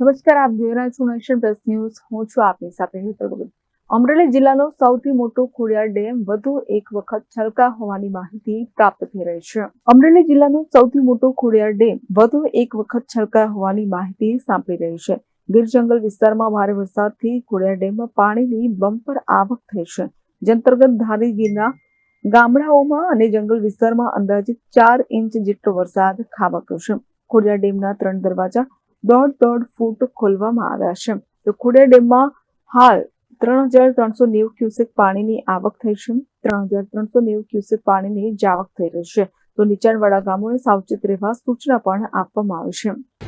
નમસ્કાર, આપ જોઈ રહ્યા છો નેશન પ્લસ ન્યૂઝ. હું છું આપની સાથે હેતલ ગોવિંદ અમરેલી જિલ્લાનો સૌથી મોટો ખોડિયાર ડેમ વધુ એક વખત છલકા હોવાની માહિતી પ્રાપ્ત થઈ રહી છે. અમરેલી જિલ્લાનો સૌથી મોટો ખોડિયાર ડેમ વધુ એક વખત છલકા હોવાની માહિતી સાંપડી રહી છે. ગીર જંગલ વિસ્તારમાં ભારે વરસાદથી ખોડિયાર ડેમમાં પાણીની બમ્પર આવક થઈ છે. જે અંતર્ગત ધારી ગીરના ગામડાઓમાં અને જંગલ વિસ્તારમાં અંદાજિત ચાર ઇંચ જેટલો વરસાદ ખાબક્યો છે. ખોડિયાર ડેમના ત્રણ દરવાજા દોઢ દોઢ ફૂટ ખોલવામાં આવ્યા છે. તો ખુડે ડેમમાં હાલ ત્રણ હજાર ત્રણસો નેવું ક્યુસેક પાણીની આવક થઈ છે. ત્રણ હજાર ત્રણસો નેવું ક્યુસેક પાણીની જાવક થઈ રહી છે. તો નીચાણવાળા ગામોને સાવચેત રહેવા સૂચના પણ આપવામાં આવી છે.